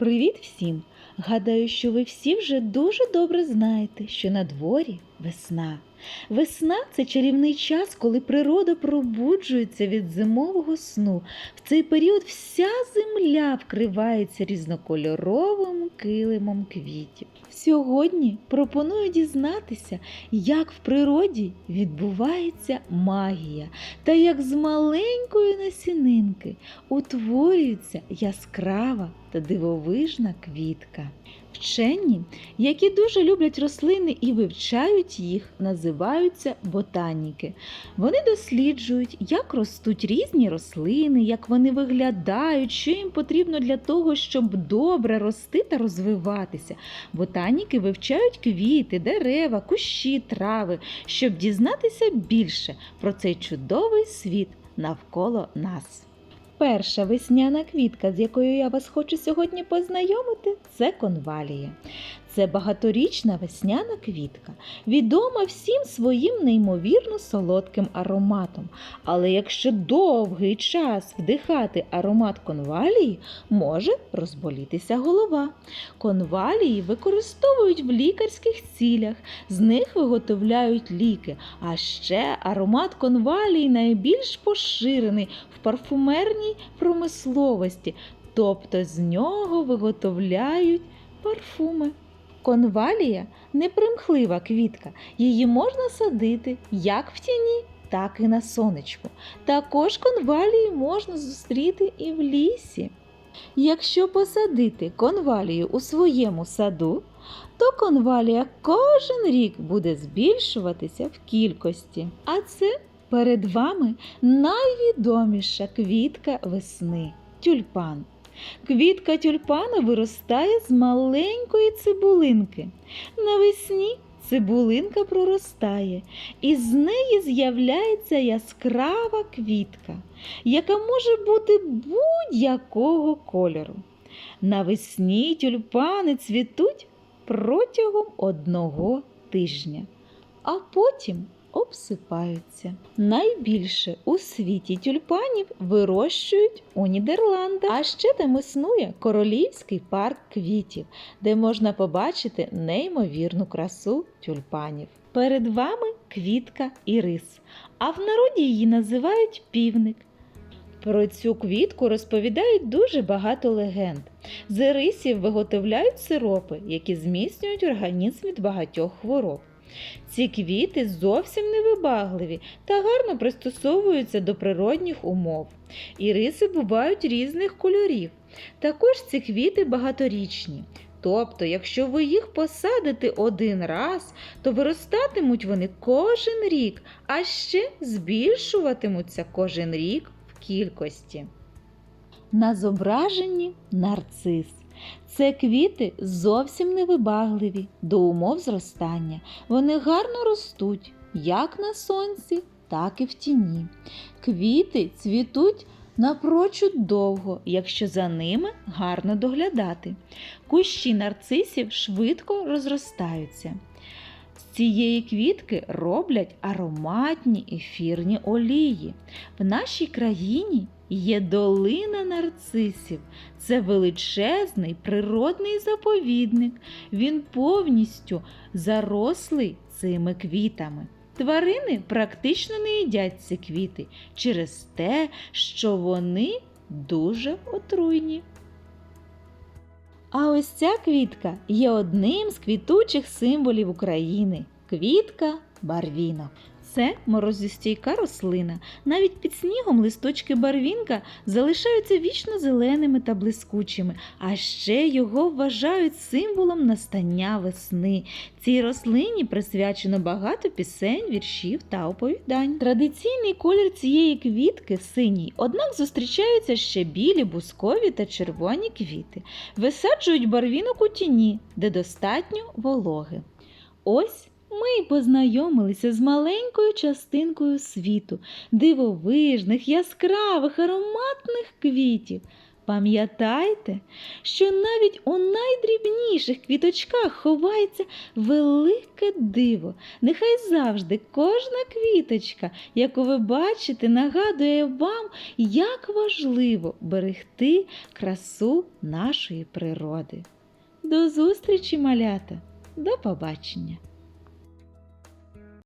Привіт всім! Гадаю, що ви всі вже дуже добре знаєте, що на дворі весна. Весна це чарівний час, коли природа пробуджується від зимового сну. В цей період вся земля вкривається різнокольоровим килимом квітів. Сьогодні пропоную дізнатися, як в природі відбувається магія та як з маленької насінинки утворюється яскрава та дивовижна квітка. Вчені, які дуже люблять рослини і вивчають їх, називаються ботаніки. Вони досліджують, як ростуть різні рослини, як вони виглядають, що їм потрібно для того, щоб добре рости та розвиватися. Ботаніки вивчають квіти, дерева, кущі, трави, щоб дізнатися більше про цей чудовий світ навколо нас. Перша весняна квітка, з якою я вас хочу сьогодні познайомити, це конвалія. Це багаторічна весняна квітка, відома всім своїм неймовірно солодким ароматом. Але якщо довгий час вдихати аромат конвалії, може розболітися голова. Конвалії використовують в лікарських цілях, з них виготовляють ліки. А ще аромат конвалії найбільш поширений в парфумерній промисловості, тобто з нього виготовляють парфуми. Конвалія непримхлива квітка, її можна садити як в тіні, так і на сонечку. Також конвалії можна зустріти і в лісі. Якщо посадити конвалію у своєму саду, то конвалія кожен рік буде збільшуватися в кількості. А це перед вами найвідоміша квітка весни тюльпан. Квітка тюльпана виростає з маленької цибулинки. Навесні цибулинка проростає, і з неї з'являється яскрава квітка, яка може бути будь-якого кольору. Навесні тюльпани цвітуть протягом одного тижня, а потім обсипаються. Найбільше у світі тюльпанів вирощують у Нідерландах. А ще там існує королівський парк квітів, де можна побачити неймовірну красу тюльпанів. Перед вами квітка ірис, а в народі її називають півник. Про цю квітку розповідають дуже багато легенд. З ірисів виготовляють сиропи, які зміцнюють організм від багатьох хвороб. Ці квіти зовсім невибагливі та гарно пристосовуються до природних умов. Іриси бувають різних кольорів. Також ці квіти багаторічні. Тобто, якщо ви їх посадите один раз, то виростатимуть вони кожен рік, а ще збільшуватимуться кожен рік в кількості. На зображенні нарцис. Це квіти зовсім невибагливі до умов зростання. Вони гарно ростуть як на сонці, так і в тіні. Квіти цвітуть напрочуд довго, якщо за ними гарно доглядати. Кущі нарцисів швидко розростаються. З цієї квітки роблять ароматні ефірні олії. В нашій країні є долина нарцисів. Це величезний природний заповідник. Він повністю зарослий цими квітами. Тварини практично не їдять ці квіти через те, що вони дуже отруйні. А ось ця квітка є одним з квітучих символів України квітка барвінок. Це морозостійка рослина. Навіть під снігом листочки барвінка залишаються вічно зеленими та блискучими, а ще його вважають символом настання весни. Цій рослині присвячено багато пісень, віршів та оповідань. Традиційний колір цієї квітки синій, однак зустрічаються ще білі, бускові та червоні квіти. Висаджують барвінок у тіні, де достатньо вологи. Ось ми познайомилися з маленькою частинкою світу, дивовижних, яскравих, ароматних квітів. Пам'ятайте, що навіть у найдрібніших квіточках ховається велике диво. Нехай завжди кожна квіточка, яку ви бачите, нагадує вам, як важливо берегти красу нашої природи. До зустрічі, малята! До побачення!